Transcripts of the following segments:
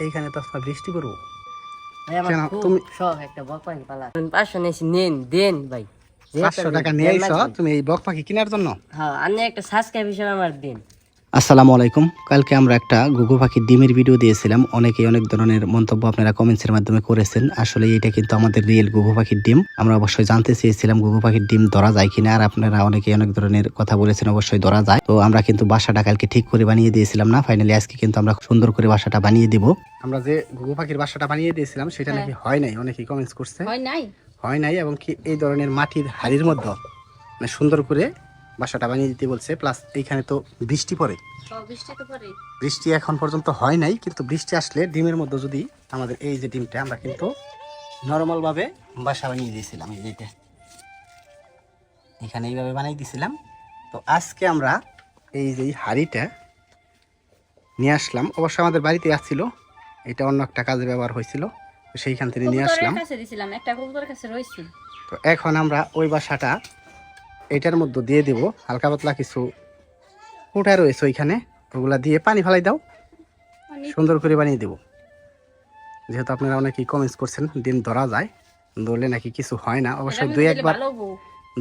এইখানে তো আজকে বৃষ্টি খুব তুমি- শখ একটা বক পাখি পালা পাঁচশো নিয়েছি নেন দেন ভাই। পাঁচশো টাকা নিয়ে। তুমি এই বক পাখি কেনার জন্য? হ্যাঁ আপনি একটা সাবস্ক্রাইব হিসেবে আমার দিন। আসসালামু আলাইকুম। কালকে আমরা একটা গুগু পাখির ডিমের ভিডিও দিয়েছিলাম। অনেকেই অনেক ধরনের মন্তব্য আপনারা কমেন্টসের মাধ্যমে করেছেন। আসলে এটা কিন্তু আমাদের রিয়েল গুগু পাখির ডিম। আমরা অবশ্যই জানতে চেয়েছিলাম গুগু পাখির ডিম ধরা যায় কিনা আর আপনারা অনেকেই অনেক ধরনের কথা বলেছেন অবশ্যই ধরা যায়। তো আমরা কিন্তু বাসাটা কালকে ঠিক করে বানিয়ে দিয়েছিলাম না? ফাইনালি আজকে কিন্তু আমরা সুন্দর করে বাসাটা বানিয়ে দিব। আমরা যে গুগু পাখির বাসাটা বানিয়ে দিয়েছিলাম সেটা নাকি হয় নাই? অনেকেই কমেন্টস করছে। হয় নাই। হয় নাই এবং কি এই ধরনের মাটির হাড়ির মধ্যে মানে সুন্দর করে বাসাটা বানিয়ে দিতে বলছে প্লাস এইখানে তো বৃষ্টি পড়ে। বৃষ্টি পরে বৃষ্টি এখন পর্যন্ত হয় নাই কিন্তু বৃষ্টি আসলে ডিমের মধ্যে যদি আমাদের এই যে ডিমটা আমরা কিন্তু নর্মালভাবে বাসা বানিয়ে দিয়েছিলাম এই যেটা এখানে এইভাবে বানিয়ে দিয়েছিলাম। তো আজকে আমরা এই যে হাঁড়িটা নিয়ে আসলাম। অবশ্য আমাদের বাড়িতে আসছিল এটা অন্য একটা কাজে ব্যবহার হয়েছিল সেইখান থেকে নিয়ে আসলাম। একটা কবুতরের কাছে রইছি তো এখন আমরা ওই বাসাটা এটার মধ্যে দিয়ে দিব হালকা পাতলা কিছু কুটা রয়েছে ওইখানে। ওগুলা দিয়ে পানি ফেলাই দাও। সুন্দর করে বানিয়ে দেব। যেহেতু আপনারা অনেকেই কমেন্টস করছেন ডিম ধরা যায় ধরলে নাকি কিছু হয় না। অবশ্যই দুই একবার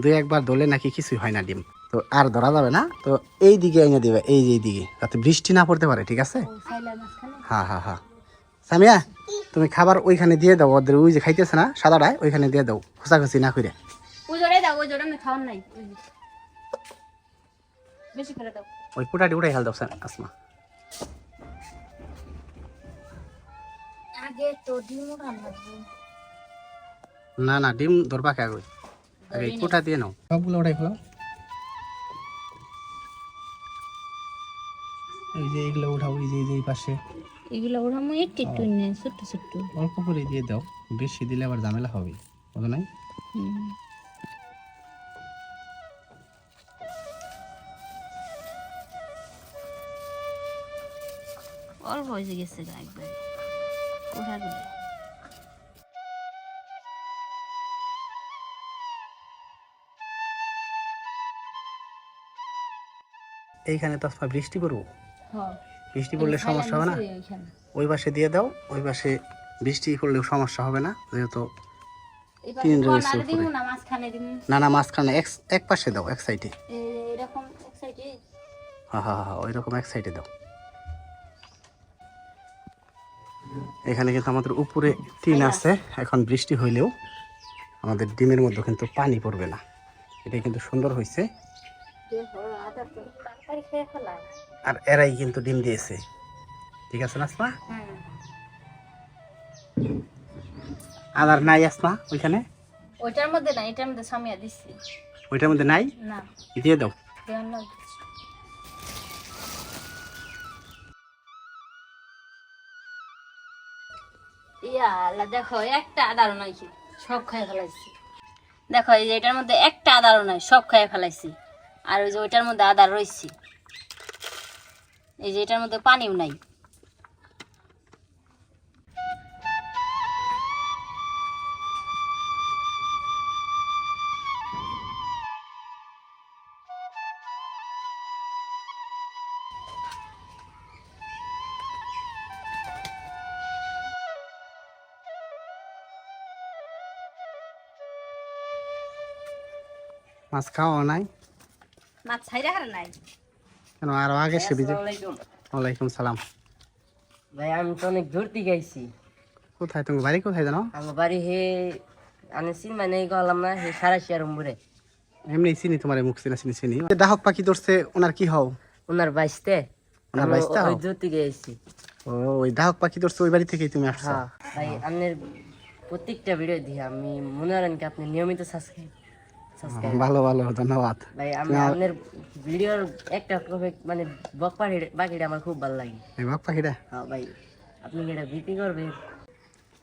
দুই একবার ধরলে নাকি কিছুই হয় না ডিম। তো আর ধরা যাবে না। তো এই দিকে এনে দেবে এই যে দিকে যাতে বৃষ্টি না পড়তে পারে ঠিক আছে। হ্যাঁ হ্যাঁ হ্যাঁ। সামিয়া তুমি খাবার ওইখানে দিয়ে দাও। ওদের ওই যে খাইতেছে না সাদাটায় ওইখানে দিয়ে দাও। খোসাখুচি না করে। জোরে ওই জোরে আমি খাওয়ার নাই বেশি করে দাও। ওই পুটাটি উঠাই হাল দাও স্যার আসমা। আগে তো ডিম রান্না না না ডিম ধরবা কে আগে? আগে এই কুটা দিয়ে নাও। সবগুলো উঠাই ফেলাও এই যে এইগুলো উঠাও এই যে এই যে এই পাশে। এগুলো মই একটু একটু নে ছোট্ট ছোট্ট। অল্প করে দিয়ে দাও বেশি দিলে আবার ঝামেলা হবে বুঝো নাই? হুম। অল্প হয়ে গেছে গা একবার কোথা দিলে এইখানে তো আজকে বৃষ্টি পড়ব। বৃষ্টি পড়লে সমস্যা হবে না? ওই পাশে দিয়ে দাও ওই পাশে বৃষ্টি পড়লেও সমস্যা হবে না যেহেতু তিন রয়েছে না না মাঝখানে এক এক পাশে দাও এক সাইডে হ্যাঁ হ্যাঁ হ্যাঁ ওই রকম এক সাইডে দাও। এখানে কিন্তু আমাদের উপরে টিন আছে। এখন বৃষ্টি হইলেও আমাদের ডিমের মধ্যে কিন্তু পানি পড়বে না। এটা কিন্তু সুন্দর হয়েছে আর এরাই কিন্তু ডিম দিয়েছে। ঠিক আছে না আসমা হ্যাঁ। আদার নাই আসমা ওইখানে? ওইটার মধ্যে না এটার মধ্যে সামিয়া দিচ্ছি ওইটার মধ্যে নাই? না। দিয়ে দাও। দেওয়ার ইয়া আল্লাহ, দেখো, একটা আদারও নাই সব খাই ফেলাইছি। দেখো, এই যে এটার মধ্যে একটা আদারও নাই, সব খাই ফেলাইছি। আর ওই যে ওইটার মধ্যে আদার রয়েছে। এই যে এটার মধ্যে পানিও নাই। মাছ খাওয়া নাই। মাছ ছাইরা হারে নাই। কেন আরও আগে সে বিজে ওয়ালাইকুম সালাম। ভাই আমি তো অনেক দূর থেকে আইছি। কোথায় তুমি বাড়ি কোথায় জানো? আমার বাড়ি হে আমি চিনবা নেই গেলাম না হে সারাশি আর উম্বুরে এমনি চিনি তোমার মুখ চিনা চিনি চিনি। ডাহক পাখি ধরছে ওনার কি হও? ওনার বাইশতে। ওনার আমি বাইশতে ওই? দূর থেকে আইছি। ও ওই ডাহক পাখি ধরছে ওই বাড়ি থেকেই তুমি আসছো? হ্যাঁ ভাই আপনার প্রত্যেকটা ভিডিও দিই আমি মনে করেন কি আপনি নিয়মিত সাবস্ক্রাইব ভালো ভালো ধন্যবাদ। ভাই আমি আপনার ভিডিওর একটা মানে বক পাখি বাকিটা আমার খুব ভালো লাগে। এই বাঘ পাখিটা? হ্যাঁ ভাই আপনি কি এটা বিক্রি করবেন?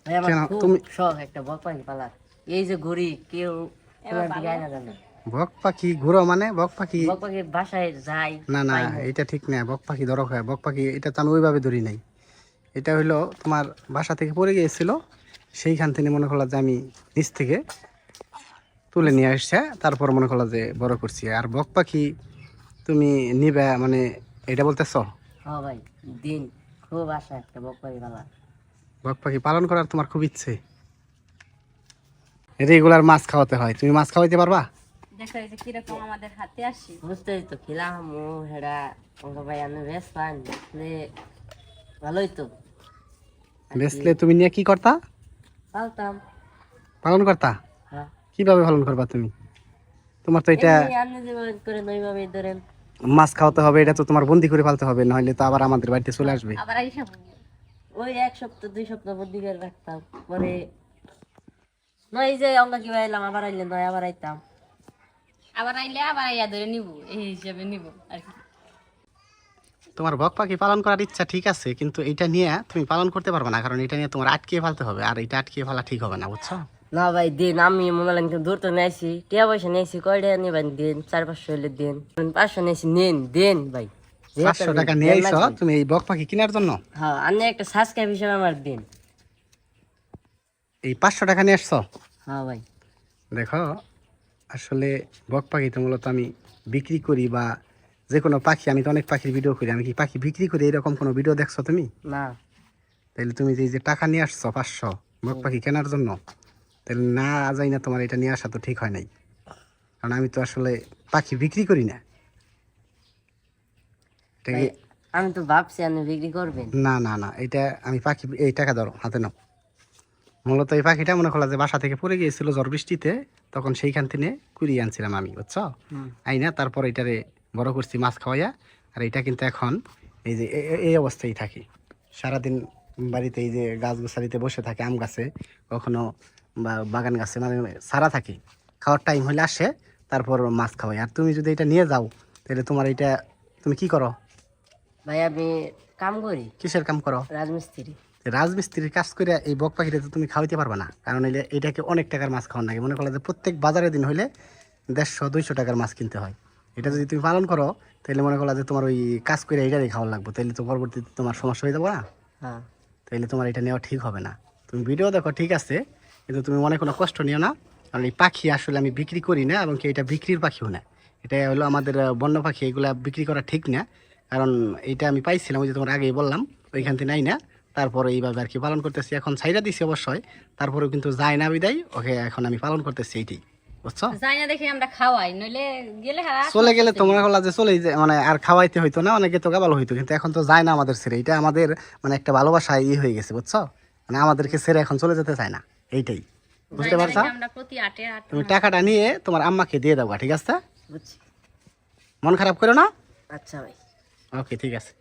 ভাই আমার খুব শখ একটা বক পাখি পালার। এই যে ঘুরি কেউ তোমার দিকে না জানে বক পাখি ঘুরো মানে বক পাখি বক পাখি বাসায় যায় না না এটা ঠিক না বক পাখি ধরো হয়। বক পাখি এটা তো আমি ওইভাবে ধরি নাই। এটা হইল তোমার বাসা থেকে পড়ে গিয়েছিল সেইখান থেকে মনে করলা যে আমি নিচ থেকে তুলে নিয়ে আসছে তারপর মনে করলা যে বড় করছি। আর বক পাখি তুমি নিবে মানে এটা বলতেছ? হ্যাঁ ভাই দিন খুব আশা একটা বক পাখি পালার বক পাখি পালন করার তোমার খুব ইচ্ছে। রেগুলার মাছ খাওয়াতে হয় তুমি মাছ খাওয়াইতে পারবা? দেখো এই যে কীরকম আমাদের হাতে আসি। বুঝতেই তো খেলাম মু হেডা ভাই আমি বেশ পান ভালোই তো। বেচলে তুমি নিয়ে কি করতা? পালতাম। পালন করতা? হ্যাঁ। কীভাবে পালন করবা তুমি? তোমার তো এটা মাছ খাওয়াতে হবে এটা তো তোমার বন্দি করে পালতে হবে নাহলে তো আবার আমাদের বাড়িতে চলে আসবে। আবার ওই এক সপ্তাহ দুই সপ্তাহ বুদ্ধি করে রাখতাম। পরে নয় যে অঙ্কা কি এলাম আবার আইলে নয় আবার আইতাম। আবার আইলে আবার আইয়া ধরে নিব এই হিসাবে নিব আর কি। তোমার বক পাখি পালন করার ইচ্ছা ঠিক আছে কিন্তু এটা নিয়ে তুমি পালন করতে পারবে না কারণ এটা নিয়ে তোমার আটকিয়ে ফেলতে হবে আর এটা আটকিয়ে ফেলা ঠিক হবে না বুঝছ? না ভাই দিন আমি মনে হলেন দূর তো নিয়েছি টিয়া পয়সা নিয়েছি কয়টা নিবেন দিন? চার পাঁচশো হলে দিন। পাঁচশো নিয়েছি নেন দেন ভাই। যেহেতু পাঁচশো আমি টাকা দেন নিয়ে আইছো লাগবে। তুমি এই বক পাখি কেনার জন্য? হ্যাঁ আপনি একটা সাবস্ক্রাইব হিসেবে আমার দিন। এই পাঁচশো টাকা নিয়ে আসছো? হ্যাঁ ভাই। দেখো আসলে বক পাখি তো মূলত আমি বিক্রি করি বা যে কোনো পাখি আমি তো অনেক পাখির ভিডিও করি। আমি কি পাখি বিক্রি করি? এরকম কোনো ভিডিও দেখছ তুমি? না। তাহলে তুমি যে যে টাকা নিয়ে আসছো পাঁচশো বক পাখি কেনার জন্য তাহলে না যাই না তোমার এটা নিয়ে আসা তো ঠিক হয় নাই। কারণ আমি তো আসলে পাখি বিক্রি করি না। আমি তো ভাবছি আপনি বিক্রি করবেন। না না না এটা আমি পাখি এই টাকা ধরো হাতে নাও। মূলত এই পাখিটা মনে যে বাসা থেকে পড়ে গিয়েছিল ঝড় বৃষ্টিতে তখন সেইখান থেকে কুড়িয়ে আনছিলাম আমি বুঝছ? হুম। আই না তারপর এটারে বড় করছি মাছ খাওয়াইয়া আর এটা কিন্তু এখন এই যে এই অবস্থায় থাকি। সারাদিন বাড়িতে এই যে গাছ গোছালিতে বসে থাকে আম গাছে কখনো বা বাগান গাছে মানে সারা থাকে খাওয়ার টাইম হলে আসে তারপর মাছ খাওয়াই। আর তুমি যদি এটা নিয়ে যাও তাহলে তোমার এটা তুমি কি করো? ভাই আমি কাম করি। কিসের কাম করো? রাজমিস্ত্রি। রাজমিস্ত্রির কাজ করে এই বক পাখিটা তো তুমি খাওয়াইতে পারবে না। কারণ এলে এটাকে অনেক টাকার মাছ খাওয়ান লাগে। মনে করো যে প্রত্যেক বাজারে দিন হলে দেড়শো দুইশো টাকার মাছ কিনতে হয়। এটা যদি তুমি পালন করো তাহলে মনে করো যে তোমার ওই কাজ করে এটারই খাওয়া লাগবে। তাহলে তো পরবর্তীতে তোমার সমস্যা হয়ে যাব না। হ্যাঁ। তাহলে তোমার এটা নেওয়া ঠিক হবে না। তুমি ভিডিও দেখো ঠিক আছে। কিন্তু তুমি মনে কোনো কষ্ট নিও না। কারণ এই পাখি আসলে আমি বিক্রি করি না এবং কি এটা বিক্রির পাখিও না। এটা হলো আমাদের বন্য পাখি এগুলা বিক্রি করা ঠিক না। কারণ এটা আমি পাইছিলাম ওই যে তোমার আগেই বললাম ওইখান থেকে নাই না। তারপরে এইভাবে আর কি পালন করতেছি। এখন ছাইরা দিছি অবশ্যই তারপরেও কিন্তু যায় না বিদায়। ওকে এখন আমি পালন করতেছি এইটাই। বুঝছ? যাই না দেখি আমরা খাওয়াই নইলে গেলে চলে গেলে তো মনে করলা যে চলে মানে আর খাওয়াইতে হইতো না অনেকে তো ভালো হইতো কিন্তু এখন তো যায় না আমাদের ছেড়ে। এটা আমাদের মানে একটা ভালোবাসা ই হয়ে গেছে বুঝছ? মানে আমাদেরকে ছেড়ে এখন চলে যেতে চায় না। এইটাই। বুঝতে পারছ? আমরা প্রতি আটে আট তুমি টাকাটা নিয়ে তোমার আম্মাকে দিয়ে দাও ঠিক আছে? বুঝছি। মন খারাপ করো না? আচ্ছা ভাই। ওকে ঠিক আছে।